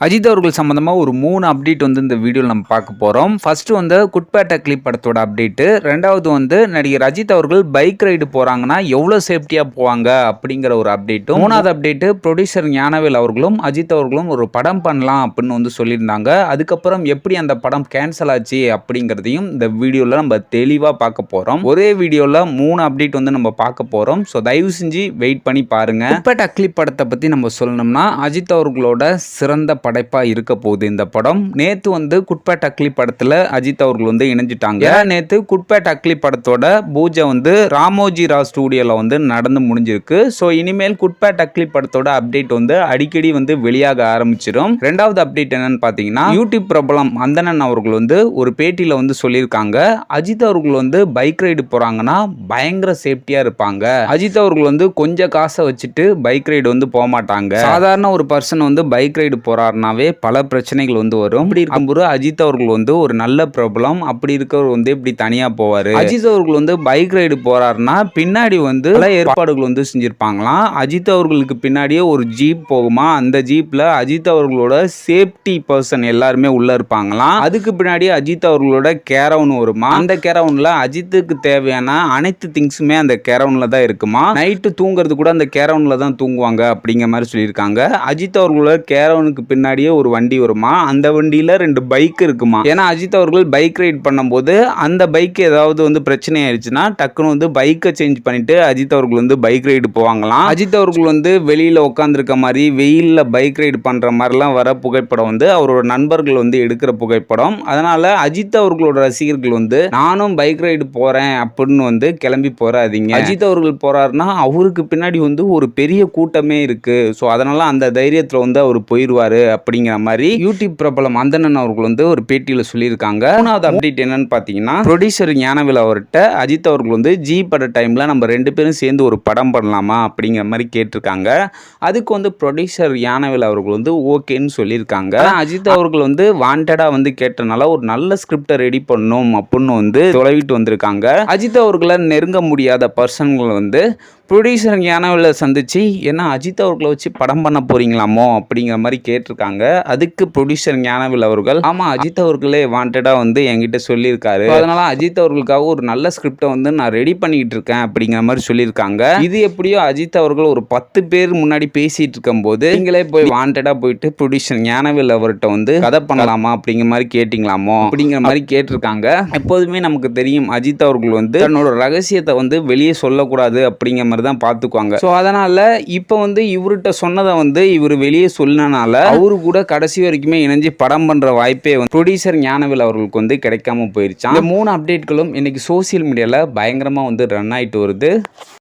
அஜித் அவர்கள் சம்மந்தமாக ஒரு மூணு அப்டேட் வந்து இந்த வீடியோவில் நம்ம பார்க்க போகிறோம் ஃபஸ்ட்டு வந்து குட்பேட்டை கிளிப் படத்தோட அப்டேட்டு ரெண்டாவது வந்து நடிகர் அஜித் அவர்கள் பைக் ரைடு போகிறாங்கன்னா எவ்வளோ சேஃப்டியாக போவாங்க அப்படிங்கிற ஒரு அப்டேட்டும் மூணாவது அப்டேட்டு ப்ரொடியூசர் ஞானவேல் அவர்களும் அஜித் அவர்களும் ஒரு படம் பண்ணலாம் அப்படின்னு வந்து சொல்லியிருந்தாங்க. அதுக்கப்புறம் எப்படி அந்த படம் கேன்சல் ஆச்சு அப்படிங்கிறதையும் இந்த வீடியோவில் நம்ம தெளிவாக பார்க்க போகிறோம் ஒரே வீடியோவில் மூணு அப்டேட் வந்து நம்ம பார்க்க போகிறோம் ஸோ தயவு செஞ்சு வெயிட் பண்ணி பாருங்க. குட்பேட்டை கிளிப் படத்தை பற்றி நம்ம சொல்லணும்னா அஜித் அவர்களோட சிறந்த படைப்பாக இருக்க போகுது இந்த படம். நேற்று வந்து குட்பேட் அக்லி படத்தில் அஜித் அவர்கள் வந்து இணைஞ்சிட்டாங்க. நேற்று குட்பேட் அக்லி படத்தோட பூஜை வந்து ராமோஜி ராவ் ஸ்டூடியோவில் வந்து நடந்து முடிஞ்சிருக்கு. ஸோ இனிமேல் குட்பேட் அக்லி படத்தோட அப்டேட் வந்து அடிக்கடி வந்து வெளியாக ஆரம்பிச்சிடும் ரெண்டாவது அப்டேட் என்னன்னு பார்த்தீங்கன்னா யூடியூப் பிரபலம் அந்தணன் அவர்கள் வந்து ஒரு பேட்டியில் வந்து சொல்லியிருக்காங்க. அஜித் அவர்கள் வந்து பைக் ரைடு போகிறாங்கன்னா பயங்கர சேஃப்டியாக இருப்பாங்க. அஜித் அவர்கள் வந்து கொஞ்சம் காசை வச்சுட்டு பைக் ரைடு வந்து போக மாட்டாங்க சாதாரண ஒரு பர்சன் வந்து பைக் ரைடு போறாருனாவே பல பிரச்சனைகள் வந்து வரும். அப்படி இருக்கும்போது அஜித் அவர்கள் வந்து ஒரு நல்ல பிரபலம். அப்படி இருக்கவர் வந்து இப்படி தனியா போவாரு. அஜித் அவர்கள் வந்து பைக் ரைடு போறாருன்னா பின்னாடி வந்து பல ஏற்பாடுகள் வந்து செஞ்சிருப்பாங்களாம். அஜித் அவர்களுக்கு பின்னாடியே ஒரு ஜீப் போகுமா? அந்த ஜீப்ல அஜித் அவர்களோட சேஃப்டி பர்சன் எல்லாருமே உள்ள இருப்பாங்களாம். அதுக்கு பின்னாடி அஜித் அவர்களோட கேரவன் வருமா? அந்த கேரவன்ல அஜித்துக்கு தேவையான அனைத்து திங்ஸுமே அந்த கேரவன்ல தான் இருக்குமா? நைட்டு தூங்குறது கூட அந்த கேரவன்ல தான் தூங்குவாங்க அப்படிங்கிற மாதிரி சொல்லியிருக்காங்க. அஜித் அவர்களோட கேரவனுக்கு பின்னாடியே ஒரு வண்டி வருமா? அந்த வண்டியில் ரெண்டு பைக் இருக்குமா? ஏன்னா அஜித் அவர்கள் பைக் ரைட் பண்ணும்போது அந்த பைக் ஏதாவது வந்து பிரச்சனை ஆயிடுச்சுன்னா டக்குன்னு வந்து பைக்கை சேஞ்ச் பண்ணிட்டு அஜித் அவர்கள் வந்து பைக் ரைடு போவாங்களாம். அஜித் அவர்கள் வந்து வெளியில் உட்காந்துருக்க மாதிரி வெயிலில் பைக் ரைடு பண்ணுற மாதிரிலாம் வர புகைப்படம் வந்து அவரோட நண்பர்கள் வந்து எடுக்கிற புகைப்படம். அதனால் அஜித் அவர்களோட ரசிகர்கள் வந்து நானும் பைக் ரைடு போகிறேன் அப்படின்னு வந்து கிளம்பி போகிறாதீங்க அஜித் அவர்கள் போகிறாருன்னா அவருக்கு பின்னாடி வந்து ஒரு பெரிய கூட்டமே இருக்குது ஸோ அதனால் அந்த தைரியத்தில் வந்து அவர் போயிடுவார் அப்படிங்கிற மாதிரி யூடியூப் பிரபலம் அந்தணன் அவர்கள் வந்து ஒரு பேட்டியில் சொல்லியிருக்காங்க. மூணாவது அப்டேட் என்னன்னு பார்த்தீங்கன்னா ப்ரொடியூசர் ஞானவில் அவர்கிட்ட அஜித் அவர்கள் வந்து ஜி பட டைம்ல நம்ம ரெண்டு பேரும் சேர்ந்து ஒரு படம் பண்ணலாமா அப்படிங்கிற மாதிரி கேட்டிருக்காங்க. அதுக்கு வந்து ப்ரொடியூசர் ஞானவேல் அவர்கள் வந்து ஓகேன்னு சொல்லியிருக்காங்க. அஜித் அவர்கள் வந்து வாண்டடா வந்து கேட்டனால ஒரு நல்ல ஸ்கிரிப்டை ரெடி பண்ணும் அப்படின்னு வந்து தொலைவிட்டு வந்திருக்காங்க. அஜித் அவர்களை நெருங்க முடியாத பர்சன்கள் வந்து ப்ரொடியூசர் ஞானவில் சந்திச்சு ஏன்னா அஜித் அவர்களை வச்சு படம் பண்ண போறீங்களாமோ? அப்படிங்கிற மாதிரி கேட்டிருக்காங்க. அதுக்கு ப்ரொடியூசர் ஞானவில் அவர்கள் ஆமாம் அஜித் அவர்களே வாண்டடாக வந்து என்கிட்ட சொல்லியிருக்காரு. அதனால அஜித் அவர்களுக்காக ஒரு நல்ல ஸ்கிரிப்டை வந்து நான் ரெடி பண்ணிக்கிட்டு இருக்கேன் அப்படிங்கிற மாதிரி சொல்லியிருக்காங்க. இது எப்படியோ அஜித் அவர்கள் ஒரு பத்து பேர் முன்னாடி பேசிட்டு இருக்கும்போது நீங்களே போய் வாண்டடாக போயிட்டு ப்ரொடியூசர் ஞானவில் அவர்கிட்ட வந்து கதை பண்ணலாமா அப்படிங்கிற மாதிரி கேட்டிங்களாமோ அப்படிங்கிற மாதிரி கேட்டிருக்காங்க. எப்போதுமே நமக்கு தெரியும் அஜித் அவர்கள் வந்து தன்னோட ரகசியத்தை வந்து வெளியே சொல்லக்கூடாது அப்படிங்கிற மாதிரி தான் பார்த்துக்குவாங்க. ஸோ அதனால இப்போ வந்து இவர்கிட்ட சொன்னதை வந்து இவர் வெளியே சொன்னனால அவரு கூட கடைசி வரைக்குமே இணைஞ்சு படம் பண்ற வாய்ப்பே வந்து ப்ரொடியூசர் ஞானவில் அவர்களுக்கு வந்து கிடைக்காம போயிருச்சான் இந்த மூணு அப்டேட்களும் இன்னைக்கு சோசியல் மீடியாவில் பயங்கரமாக வந்து ரன் ஆயிட்டு வருது.